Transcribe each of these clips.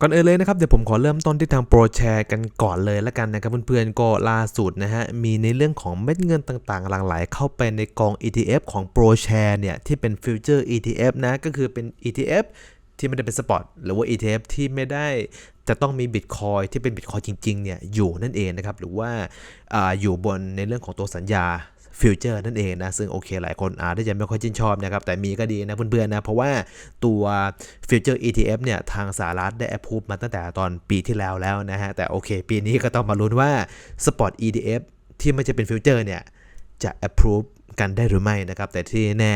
ก่อนอื่นเลยนะครับเดี๋ยวผมขอเริ่มต้นที่ทางโปรแชร์กันก่อนเลยละกันนะครับเพื่อนๆก็ล่าสุดนะฮะมีในเรื่องของเม็ดเงินต่างๆ หลั่งไหลเข้าไปในกอง ETF ของโปรแชร์เนี่ยที่เป็นฟิวเจอร์ ETF นะก็คือเป็น ETF ที่ไม่ได้เป็นสปอตหรือว่า ETF ที่ไม่ได้จะต้องมีบิตคอยที่เป็นบิตคอยจริงๆเนี่ยอยู่นั่นเองนะครับหรือว่าอาอยู่บนในเรื่องของตัวสัญญา ฟิวเจอร์นั่นเองนะ ซึ่งโอเคหลายคนอาจจะยังไม่ค่อยชื่นชอบนะครับ แต่มีก็ดีนะเพื่อนๆนะ เพราะว่าตัวฟิวเจอร์ ETF เนี่ย ทางสหรัฐได้แอปพูมาตั้งแต่ตอนปีที่แล้วแล้วนะฮะ แต่โอเค ปีนี้ก็ต้องมาลุ้นว่า Spot ETF ที่ไม่ใช่เป็นฟิวเจอร์เนี่ย จะ approve กันได้หรือไม่นะครับ แต่ที่แน่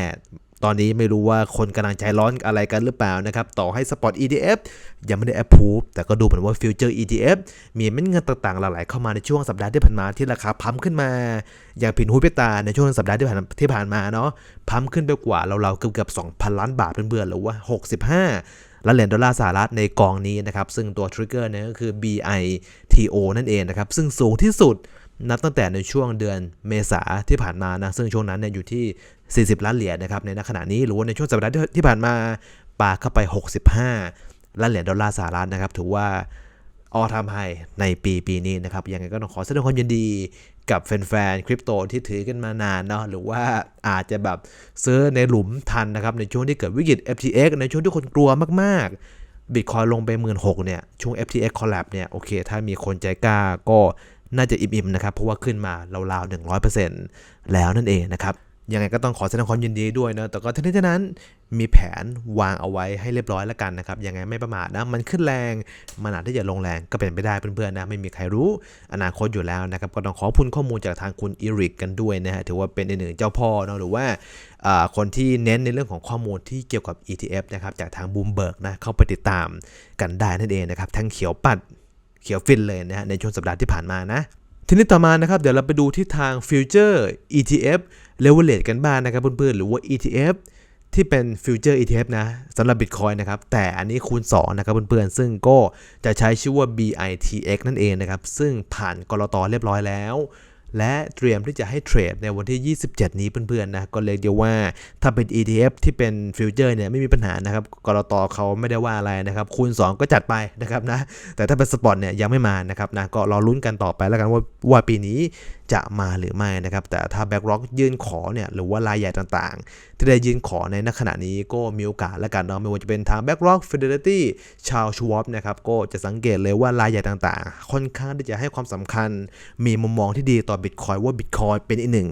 ตอนนี้ไม่รู้ว่าคนกำลังใจร้อนอะไรกันหรือเปล่านะครับ ต่อให้ Spot ETF ยังไม่ได้ approve แต่ก็ดูเหมือนว่า Future ETF มีเม็ดเงินต่างๆหลั่งไหลเข้ามาในช่วงสัปดาห์ที่ผ่านมาที่ราคาพัมขึ้นมา อย่างผินหูพิตาในช่วงสัปดาห์ที่ผ่านที่ผ่านมาเนาะพัมขึ้นไปกว่าเราๆเกือบเกือบ2,000 ล้านบาทเบื่อๆหรือว่า 65ล้านเหรียญดอลลาร์สหรัฐในกองนี้นะครับ ซึ่งตัวทริกเกอร์เนี่ยก็คือ BITO นั่นเองนะครับ ซึ่งสูงที่สุด นับตั้งแต่ในช่วงเดือนเมษาที่ผ่านมานะซึ่งช่วงนั้นเนี่ยอยู่ที่ 40 ล้านเหรียญนะครับในขณะนี้หรือว่าในช่วงสัปดาห์ที่ผ่านมาปาเข้าไป 65 ล้านเหรียญดอลลาร์สหรัฐนะครับถือว่าออทำไฮในปีปีนี้นะครับยังไงก็ต้องขอแสดงความยินดีกับแฟนๆ คริปโตที่ถือกันมานานเนาะหรือว่าอาจจะแบบซื้อในหลุมทันนะครับ ในช่วงที่เกิดวิกฤต FTX ในช่วงที่คนกลัวมากๆบิตคอยลงไป 1 6ื่นเนี่ย ช่วง FTX collapse เนี่ย โอเค ถ้ามีคนใจกล้าก็ น่าจะอิ่มๆนะครับ เพราะว่าขึ้นมาราวๆ100%แล้วนั่นเองนะครับยังไงก็ต้องขอแสดงความยินดีด้วยนะแต่ก็ทั้งนี้ทั้งนั้นมีแผนวางเอาไว้ให้เรียบร้อยแล้วกันนะครับ ยังไงไม่ประมาทนะ มันขึ้นแรง มันอาจที่จะลงแรงก็เป็นไปได้เพื่อนๆนะ ไม่มีใครรู้อนาคตอยู่แล้วนะครับ ก็ต้องขอพูนข้อมูลจากทางคุณอีริกกันด้วยนะฮะ ถือว่าเป็นอีกหนึ่งเจ้าพ่อเนาะ หรือว่าคนที่เน้นในเรื่องของข้อมูลที่เกี่ยวกับ ETF นะครับ จากทางบูมเบิร์กนะ เข้าไปติดตามกันได้นั่นเองนะครับ ทั้งเขียวปัด เขียวฟินเลยนะฮะในช่วงสัปดาห์ที่ผ่านมานะ ทีนี้ต่อมานะครับเดี๋ยวเราไปดูที่ทาง Future ETF Leverage กันบ้างนะครับเพื่อนๆหรือว่า ETF ที่เป็น Future ETF นะสำหรับ Bitcoin นะครับ แต่อันนี้คูณ 2 นะครับเพื่อนๆ ซึ่งก็จะใช้ชื่อว่า BITX นั่นเองนะครับ ซึ่งผ่านกรอตเรียบร้อยแล้ว และเตรียมที่จะให้เทรดในวันที่ 27 นี้เพื่อนๆนะก็เลยเดียวว่าถ้าเป็น ETF ที่เป็นฟิวเจอร์เนี่ยไม่มีปัญหานะครับกรตเขาไม่ได้ว่าอะไรนะครับคูณ 2 ก็จัดไปนะครับนะแต่ถ้าเป็นสปอตเนี่ยยังไม่มานะครับนะก็รอลุ้นกันต่อไปแล้วกันว่าว่าปีนี้ จะมาหรือไม่นะครับ แต่ถ้า BlackRock ยื่นขอเนี่ยหรือว่ารายใหญ่ต่างๆ ที่ได้ยื่นขอในณขณะนี้ก็มีโอกาสแล้วกันเนาะไม่ว่าจะเป็นทาง BlackRock Fidelity ชาวชวอปนะครับก็จะสังเกตเลยว่ารายใหญ่ต่างๆ ค่อนข้างที่จะให้ความสำคัญ มีมุมมองที่ดีต่อ Bitcoin ว่า Bitcoin เป็นอีกหนึ่ง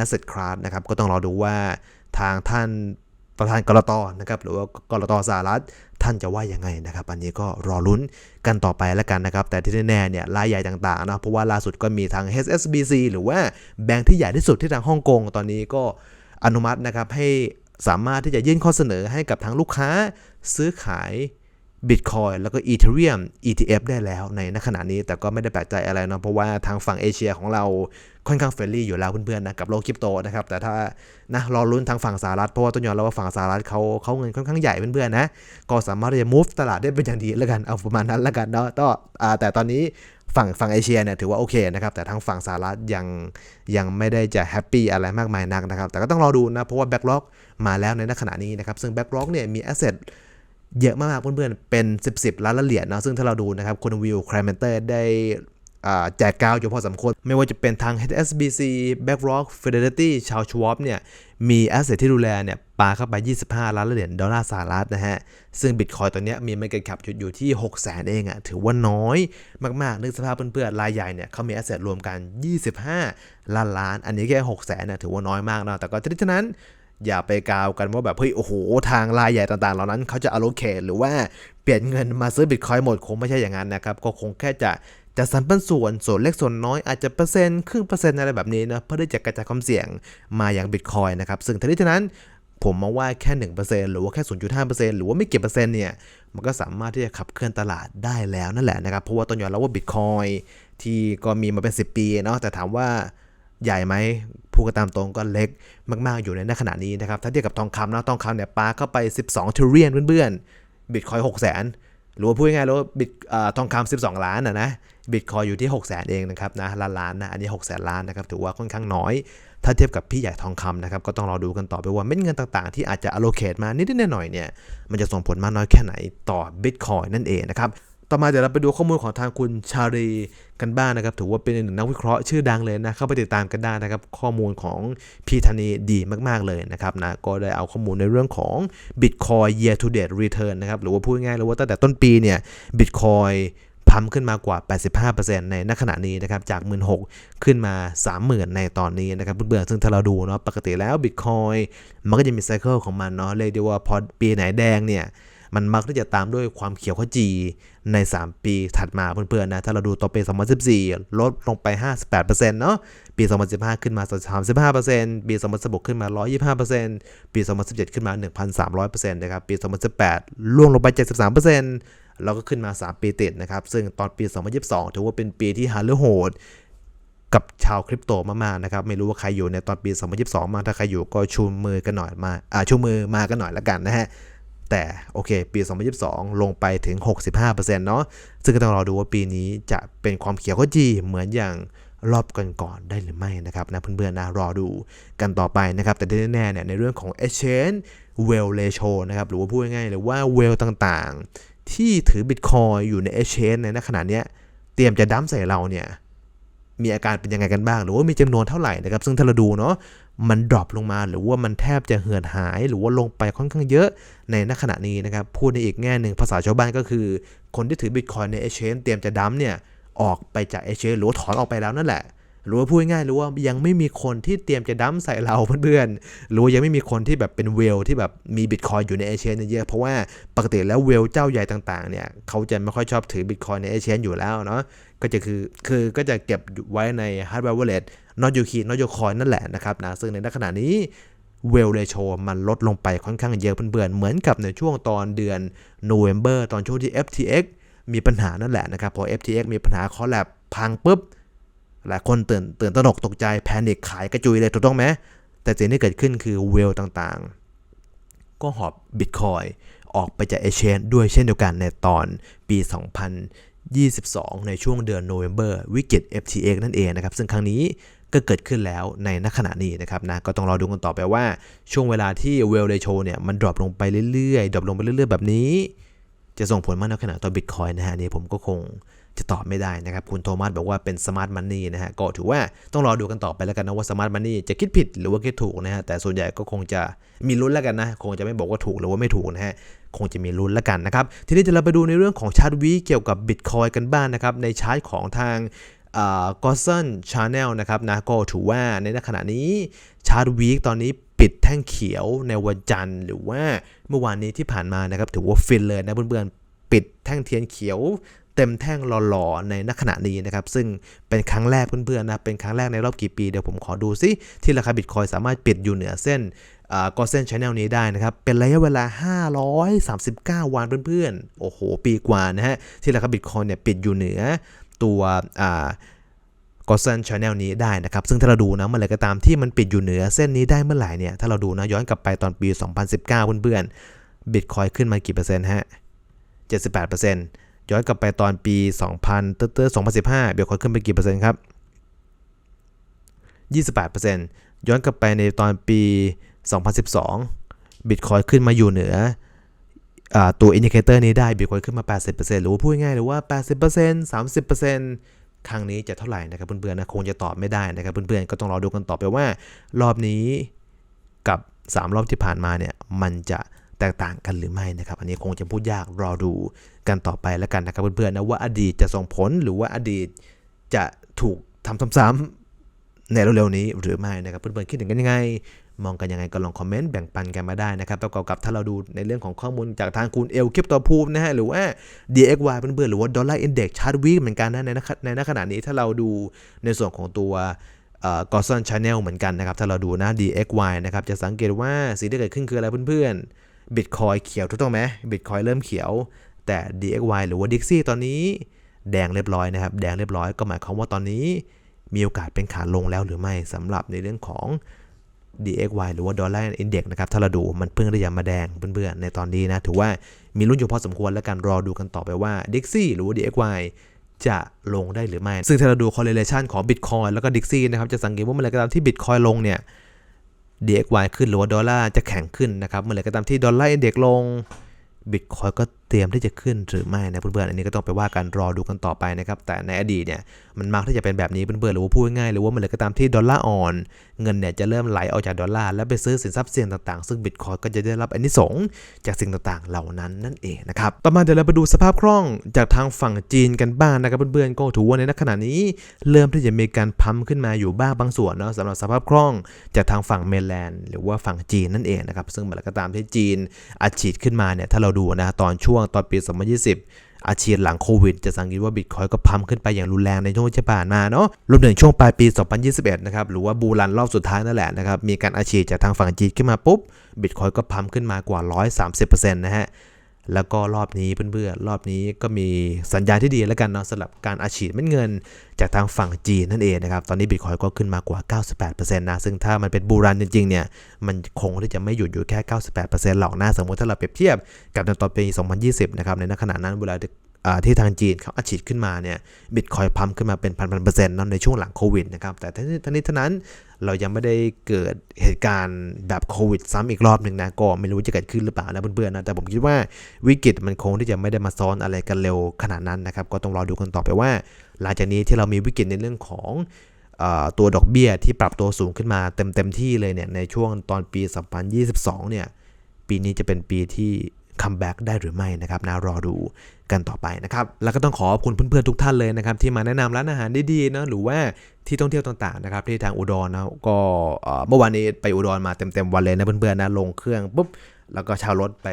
asset class นะครับก็ต้องรอดูว่าทางท่าน ประธานกรตนะครับหรือว่ากรตสหรัฐท่านจะว่ายังไงนะครับ อันนี้ก็รอลุ้นกันต่อไปแล้วกันนะครับ แต่ที่แน่ๆเนี่ยรายใหญ่ต่างๆนะเพราะว่าล่าสุดก็มีทาง HSBC หรือว่าแบงค์ที่ใหญ่ที่สุดที่ทางฮ่องกงตอนนี้ก็อนุมัตินะครับให้สามารถที่จะยื่นข้อเสนอให้กับทางลูกค้าซื้อขาย Bitcoin แล้วก็ Ethereum ETF ได้แล้วในณขณะนี้ แต่ก็ไม่ได้แปลกใจอะไรเนาะเพราะว่าทางฝั่งเอเชียของเราค่อนข้างเฟรนลี่อยู่แล้วเพื่อนๆนะกับโลกคริปโตนะครับ แต่ถ้านะรอลุ้นทางฝั่งสหรัฐ เพราะว่าต้นยอมแล้วว่าฝั่งสหรัฐเขาเขาเงินค่อนข้างใหญ่เพื่อนๆนะก็สามารถที่จะ move ตลาดได้เป็นอย่างดีแล้วกันเอาประมาณนั้นแล้วกันเนาะก็แต่ตอนนี้ฝั่งฝั่งเอเชียเนี่ยถือว่าโอเคนะครับแต่ทางฝั่งสหรัฐยังยังไม่ได้จะแฮปปี้อะไรมากมายนักนะครับแต่ก็ต้องรอดูนะเพราะว่าแบ็กล็อกมาแล้วในขณะนี้นะครับซึ่งแบ็กล็อกเนี่ยมีแอสเซท เยอะมากๆเพื่อนๆ เป็น 10บสล้านเหรียญนะ ซึ่งถ้าเราดูนะครับคุณวิวครมเมนเตอร์ได้แจกกาวอยู่พอสมควร ไม่ว่าจะเป็นทาง HSBC BlackRock Fidelity ชาวชวอปเนี่ย มีแอสเซทที่ดูแลเนี่ยปาเข้าไป 25 ล้านเหรียญดอลลาร์สหรัฐนะฮะ ซึ่งบิตคอยตัวเนี้ยมี Market Cap อยู่ที่ 6 0 0 0 0เองอะถือว่าน้อยมากๆ นึกสภาพเพื่อนๆ รายใหญ่เนี่ยเขามีแอสเซทรวมกัน 25 ล้านล้าน อันนี้แค่ 6 0 0 0 0นะถือว่าน้อยมากเนาะแต่ก็ฉะนั้น อย่าไปกาวกันว่าแบบเฮ้ยโอ้โหทางรายใหญ่ต่างๆ เหล่านั้นเขาจะอโลเคทหรือว่าเปลี่ยนเงินมาซื้อบิตคอยหมดคงไม่ใช่อย่างนั้นนะครับ ก็คงแค่จะจะสันปันส่วนส่วนเล็กส่วนน้อยอาจจะเปอร์เซ็นต์ครึ่งเปอร์เซ็นต์อะไรแบบนี้นะเพื่อที่จะกระจายความเสี่ยงมาอย่างบิตคอยนะครับซึ่งทั้งนี้ทั้งนั้นผมมองว่าแค่ 1%หรือว่าแค่ 0.5%หรือว่าไม่เกี่เปอร์เซ็นต์เนี่ย มันก็สามารถที่จะขับเคลื่อนตลาดได้แล้วนั่นแหละนะครับ เพราะว่าต้นยอมแล้วว่าบิตคอยที่ก็มีมาเป็น 10 ปีเนาะแต่ถามว่า ใหญ่ไหมพูดกันตามตรงก็เล็กมาก ๆ อยู่ในขณะนี้นะครับ ถ้าเทียบกับทองคำนะทองคำเนี่ยปาเข้าไป 12ทริลเลียนเพื่อนๆบิตคอย6แสนหรือว่าพูดง่ายๆแล้วบิตทองคำ12ล้านอะนะบิตคอยอยู่ที่6 0 0 0 0เองนะครับนะล้านล้านนะอันนี้6 0 0 0 0ล้านนะครับถือว่าค่อนข้างน้อย ถ้าเทียบกับพี่ใหญ่ทองคำนะครับก็ต้องรอดูกันต่อไปว่าเม็ดเงินต่างๆ ที่อาจจะ allocate มานิดๆหน่อยๆเนี่ยมันจะส่งผลมากน้อยแค่ไหนต่อ Bitcoin นั่นเองนะครับ ต่อมาเดี๋ยวเราไปดูข้อมูลของทางคุณชารีกันบ้างนนะครับ ถือว่าเป็นหนึ่งนักวิเคราะห์ชื่อดังเลยนะ เข้าไปติดตามกันได้นะครับ ข้อมูลของพีธานีดีมาก ๆ เลยนะครับนะ ก็ได้เอาข้อมูลในเรื่องของ Bitcoin year to date return นะครับ หรือว่าพูดง่ายๆเลยว่าตั้งแต่ต้นปีเนี่ย Bitcoin พัมขึ้นมากว่า 85%ในณขณะนี้นะครับ จาก 16,000ขึ้นมา 30,000 ในตอนนี้นะครับเพื่อนๆซึ่งถ้าเราดูเนาะ ปกติแล้ว Bitcoin มันก็จะมีไซเคิลของมันเนาะ เรียกได้ว่าพอปีไหนแดงเนี่ย มันมักที่จะตามด้วยความเขียวขจีใน 3 ปีถัดมาเพื่อนๆนะ ถ้าเราดูต่อปี 2014 ลดลงไป 58%เนาะ ปี 2015 ขึ้นมา 35%ปี 2016 ขึ้นมา 125%ปี 2017 ขึ้นมา 1,300%นะครับ ปี 2018 ล่วงลงไป 73%แล้วก็ขึ้นมา 3 ปีติดนะครับ ซึ่งตอนปี 2022 ถือว่าเป็นปีที่ฮาร์เลโหดกับชาวคริปโตมากๆนะครับ ไม่รู้ว่าใครอยู่ในตอนปี 2022 มา ถ้าใครอยู่ก็ชูมือกันหน่อยมา อ่าชูมือมากันหน่อยละกันนะฮะ แต่โอเค ปี 2022 ลงไปถึง 65%เนาะซึ่งก็ต้องรอดูว่าปีนี้จะเป็นความเขียวขจีเหมือนอย่างรอบก่อนได้หรือไม่นะครับนะเพื่อนๆนะรอดูกันต่อไปนะครับ แต่ที่แน่ๆเนี่ยในเรื่องของ exchange well ratio นะครับหรือว่าพูดง่ายๆหรือว่า well ต่างๆ ที่ถือ Bitcoin อยู่ใน exchange ในขณะเนี้ยเตรียมจะดั้มใส่เราเนี่ย มีอาการเป็นยังไงกันบ้าง หรือว่ามีจำนวนเท่าไหร่นะครับ ซึ่งถ้าเราดูเนาะมันดรอปลงมาหรือว่ามันแทบจะเหือดหาย หรือว่าลงไปค่อนข้างเยอะในณขณะนี้นะครับ พูดในอีกแง่หนึ่งภาษาชาวบ้านก็คือ คนที่ถือบิตคอยในเอชเอนเตรียมจะดัมเนี่ยออกไปจากเอชเอนหรือว่าถอนออกไปแล้วนั่นแหละ หรือว่าพูดง่ายๆหรือว่ายังไม่มีคนที่เตรียมจะดั้มใส่เราเพื่อนๆหรือว่ายังไม่มีคนที่แบบเป็นเวลที่แบบมีบิตคอยอยู่ในเอเชียเยอะเพราะว่าปกติแล้วเวลเจ้าใหญ่ต่างๆเนี่ยเขาจะไม่ค่อยชอบถือบิตคอยในเอเชียอยู่แล้วเนาะก็จะคือคือก็จะเก็บไว้ใน hardware wallet not your key not your coin นั่นแหละนะครับนะซึ่งในขณะนี้เวลเ t โชมันลดลงไปค่อนข้างเยอะเพื่อนๆเหมือนกับในช่วงตอนเดือน November ตอนช่วงที่ FTX มีปัญหานั่นแหละนะครับพอ FTX มีปัญหาคอลแลบพังปุ๊บ หลายคนตื่นตื่นตระหนกตกใจแพนิคขายกระจุยเลยถูกต้องไหมแต่สิ่งที่เกิดขึ้นคือเวลต่างๆ ก็หอบบิตคอยออกไปจากเอเชนด้วยเช่นเดียวกันในตอนปี 2022 ในช่วงเดือนโนเวม ber วิกฤต FTX นั่นเองนะครับ ซึ่งครั้งนี้ก็เกิดขึ้นแล้วในณขณะนี้นะครับนะก็ต้องรอดูกันต่อไปว่า ช่วงเวลาที่เวลเ t โชเนี่ยมันดรอปลงไปเรื่อยๆดรอปลงไปเรื่อยๆ แบบนี้ จะส่งผลมากน้อยขนาดต่อบิตคอยนะฮะนี่ผมก็คงจะตอบไม่ได้นะครับ คุณโทมัสบอกว่าเป็นสมาร์ทมันนี่นะฮะก็ถือว่าต้องรอดูกันต่อไปแล้วกันนะว่าสมาร์ทมันนี่จะคิดผิดหรือว่าคิดถูกนะฮะแต่ส่วนใหญ่ก็คงจะมีลุ้นแล้วกันนะ คงจะไม่บอกว่าถูกหรือว่าไม่ถูกนะฮะคงจะมีลุ้นแล้วกันนะครับ ทีนี้จะเราไปดูในเรื่องของชาร์ตวีเกี่ยวกับบิตคอยกันบ้างนนะครับในชาร์ตของทางกอสซันชาแนลนะครับนะก็ถือว่าในขณะนี้ชาร์ตวีตอนนี้ ปิดแท่งเขียวในวันจันทร์ หรือว่าเมื่อวานนี้ที่ผ่านมานะครับถือว่าฟินเลยนะเพื่อนๆปิดแท่งเทียนเขียวเต็มแท่งหล่อๆในนักขณะนี้นะครับ ซึ่งเป็นครั้งแรกเพื่อนๆนะเป็นครั้งแรกในรอบกี่ปีเดี๋ยวผมขอดูซิที่ราคาบิตคอยสามารถปิดอยู่เหนือเส้นก็เส้นชแนลนี้ได้นะครับ เป็นระยะเวลา 539 วันเพื่อนๆ โอ้โห ปีกว่านะฮะ ที่ราคาบิตคอยเนี่ยปิดอยู่เหนือตัว ก็เส้นชาแนลนี้ได้นะครับ ซึ่งถ้าเราดูนะเมื่อไหร่ก็ตามที่มันปิดอยู่เหนือเส้นนี้ได้เมื่อไหร่เนี่ย ถ้าเราดูนะย้อนกลับไปตอนปี 2019 เพื่อนๆบิตคอยขึ้นมากี่เปอร์เซ็นต์ฮะ 78%ย้อนกลับไปตอนปี 2000เตอร์2015บียร์คอยขึ้นไปกี่เปอร์เซ็นต์ครับ 28%ย้อนกลับไปในตอนปี 2012บิตคอยขึ้นมาอยู่เหนืออตัวอินดิเคเตอร์นี้ได้บิตคอยขึ้นมา 80%หรือว่าพูดง่ายๆหรือว่า 80% 30% ครั้งนี้จะเท่าไหร่นะครับเพื่อนๆนะคงจะตอบไม่ได้นะครับเพื่อนๆก็ต้องรอดูกันต่อไปว่า รอบนี้กับ 3 รอบที่ผ่านมาเนี่ยมันจะแตกต่างกันหรือไม่นะครับ อันนี้คงจะพูดยากรอดูกันต่อไปแล้วกันนะครับเพื่อนๆนะว่าอดีตจะส่งผลหรือว่าอดีตจะถูกทำซ้ำๆในเร็วๆนี้หรือไม่นะครับเพื่อนๆคิดถึงกันยังไง มองกันยังไงก็ลองคอมเมนต์แบ่งปันกันมาได้นะครับประกอบกับถ้าเราดูในเรื่องของข้อมูลจากทางคุณเอลคริปโตพูมินะฮะหรือว่า DXY เพื่อนๆหรือว่า Dollar Index Chart Week เหมือนกันนะในในขณะนี้ถ้าเราดูในส่วนของตัวกอร์ซอนชาแนลเหมือนกันนะครับ ถ้าเราดูนะ DXY นะครับจะสังเกตว่าสิ่งที่เกิดขึ้นคืออะไรเพื่อนๆ Bitcoin เขียวถูกต้องไหม Bitcoin เริ่มเขียว แต่ DXY หรือว่า Dixie ตอนนี้แดงเรียบร้อยนะครับ แดงเรียบร้อยก็หมายความว่าตอนนี้มีโอกาสเป็นขาลงแล้วหรือไม่สำหรับในเรื่องของ DXY หรือว่า Dollar Index นะครับ ถ้าเราดูมันเพิ่งได้ยามาแดงเพื่อนๆ ในตอนนี้นะ ถือว่ามีรุ่นอยู่พอสมควรแล้วกันรอดูกันต่อไปว่า Dixie หรือว่า DXY จะลงได้หรือไม่ ซึ่งถ้าเราดู correlation ของ Bitcoin แล้วก็ Dixie นะครับ จะสังเกตว่าเมื่อไหรก็ตามที่ Bitcoin ลงเนี่ย DXY ขึ้นหรือว่าดอลลาร์จะแข็งขึ้นนะครับ เมื่อไหรก็ตามที่ดอลลาร์อินเด็กลง Bitcoin ก็ เตรียมที่จะขึ้นหรือไม่นะเพื่อนๆอันนี้ก็ต้องไปว่ากันรอดูกันต่อไปนะครับแต่ในอดีตเนี่ยมันมักที่จะเป็นแบบนี้เพื่อนๆหรือว่าพูดง่ายๆหรือว่ามื่อไหรก็ตามที่ดอลลาร์อ่อนเงินเนี่ยจะเริ่มไหลออกจากดอลลาร์แล้วไปซื้อสินทรัพย์เสี่ยงต่างๆ ซึ่ง Bitcoin ก็จะได้รับอันนี้สงจากสิ่งต่างๆ เหล่านั้นนั่นเองนะครับต่อมาเดี๋ยวเราไปดูสภาพคล่องจากทางฝั่งจีนกันบ้างนะครับเพื่อนๆก็ถือว่าในขณะนี้ เริ่มที่จะมีการพัมขึ้นมาอยู่บ้างบางส่วนเนาะสำหรับสภาพคล่องจากทางฝั่งเมนแลนด์หรือว่าฝั่งจีนนั่นเองนะครับซึ่งเมื่อไหรก็ตามที่จีนอัดฉีดขึ้นมาเนี่ยถ้าเราดูนะตอนช่วงตอนปี 2020 อาชีพหลังโควิด จะสังเกตว่าบิตคอยก็พัมขึ้นไปอย่างรุนแรงในช่วงที่ผ่านมาเนาะรวมถึงช่วงปลายปี 2021 นะครับ หรือว่าบูรันรอบสุดท้ายนั่นแหละนะครับ มีการอาชีพจากทางฝั่งจีนขึ้นมาปุ๊บบิตคอยก็พัมขึ้นมากว่า 130%นะฮะ แล้วก็รอบนี้เพื่อนๆรอบนี้ก็มีสัญญาณที่ดีแล้วกันเนาะสำหรับการอาชีพเม็ดเงิน จากทางฝั่งจีนนั่นเองนะครับ ตอนนี้บิตคอยก็ขึ้นมากว่า 98%นะ ซึ่งถ้ามันเป็นบูรันจริงๆเนี่ย มันคงที่จะไม่หยุดอยู่แค่ 98%หรอกนะ สมมติถ้าเราเปรียบเทียบกับในตอนปี 2020 นะครับ ในขณะนั้นเวลาอ่า ที่ทางจีนเขาอัดฉีดขึ้นมาเนี่ยบิตคอยพัมขึ้นมาเป็นพันพันเปอร์เซ็นต์ในช่วงหลังโควิดนะครับแต่ทั้งนี้ทั้งนี้ทั้นั้นเรายังไม่ได้เกิดเหตุการณ์แบบโควิดซ้ำอีกรอบหนึ่งนะก็ไม่รู้จะเกิดขึ้นหรือเปล่านะเพื่อนๆนะแต่ผมคิดว่าวิกฤตมันคงที่จะไม่ได้มาซ้อนอะไรกันเร็วขนาดนั้นนะครับก็ต้องรอดูกันต่อไปว่า หลังจากนี้ที่เรามีวิกฤตในเรื่องของอตัวดอกเบี้ยที่ปรับตัวสูงขึ้นมาเต็มเต็มที่เลยเนี่ยในช่วงตอนปี 2022 เนี่ยปีนี้จะเป็นปีที่ คัมแบ็กได้หรือไม่นะครับนะรอดูกันต่อไปนะครับ แล้วก็ต้องขอขอบคุณเพื่อนๆทุกท่านเลยนะครับ ที่มาแนะนำร้านอาหารดีๆนะหรือว่าที่ท่องเที่ยวต่างๆนะครับที่ทางอุดรนะก็เมื่อวานนี้ไปอุดรมาเต็มๆวันเลยนะเพื่อนๆนะลงเครื่องปุ๊บแล้วก็ชาวรถไป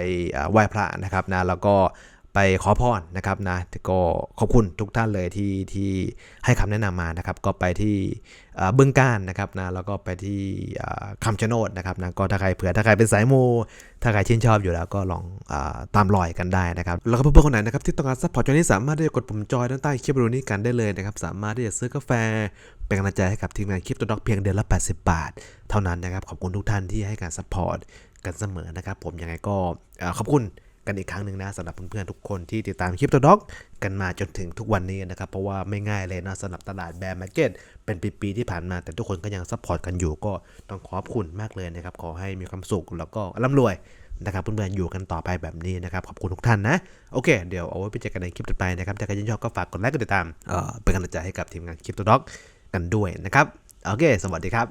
ไหว้พระนะครับนะแล้วก็ ไปขอพรนะครับนะก็ขอบคุณทุกท่านเลยที่ที่ให้คำแนะนำมานะครับ ก็ไปที่เอ่อบึงการนะครับนะแล้วก็ไปที่เอ่อคำชะโนดนะครับนะก็ถ้าใครเผื่อถ้าใครเป็นสายมูถ้าใครชื่นชอบอยู่แล้วก็ลองอตามรอยกันได้นะครับ แล้วก็เพื่อนๆคนไหนนะครับที่ต้องการซัพพอร์ตจอยนี้สามารถที่จะกดปุ่มจอยด้านใต้คลิปวิดีโอนี้กันได้เลยนะครับ สามารถที่จะซื้อกาแฟเป็นกำลังใจให้กับทีมงานคลิปตัวด็อกเพียงเดือนละ 80 บาท เท่านั้นนะครับขอบคุณทุกท่านที่ให้การซัพพอร์ตกันเสมอนะครับ ผมยังไงก็อขอบคุณ กันอีกครั้งหนึ่งนะสำหรับเพื่อนๆทุกคนที่ติดตามคลิปตัวด็อกกันมาจนถึงทุกวันนี้นะครับ เพราะว่าไม่ง่ายเลยนะสำหรับตลาดแบร์มาร์เก็ตเป็นปีๆที่ผ่านมา แต่ทุกคนก็ยังซัพพอร์ตกันอยู่ก็ต้องขอบคุณมากเลยนะครับ ขอให้มีความสุขแล้วก็ร่ำรวยนะครับเพื่อนๆอยู่กันต่อไปแบบนี้นะครับ ขอบคุณทุกท่านนะ โอเค เดี๋ยวเอาไว้ไปเจอกันในคลิปต่อไปนะครับถ้าใครชื่นชอบก็ฝากกดไลค์กดติดตามเอ่อเป็นกำลังใจให้กับทีมงานคลิปตัวด็อกกันด้วยนะครับโอเค สวัสดีครับ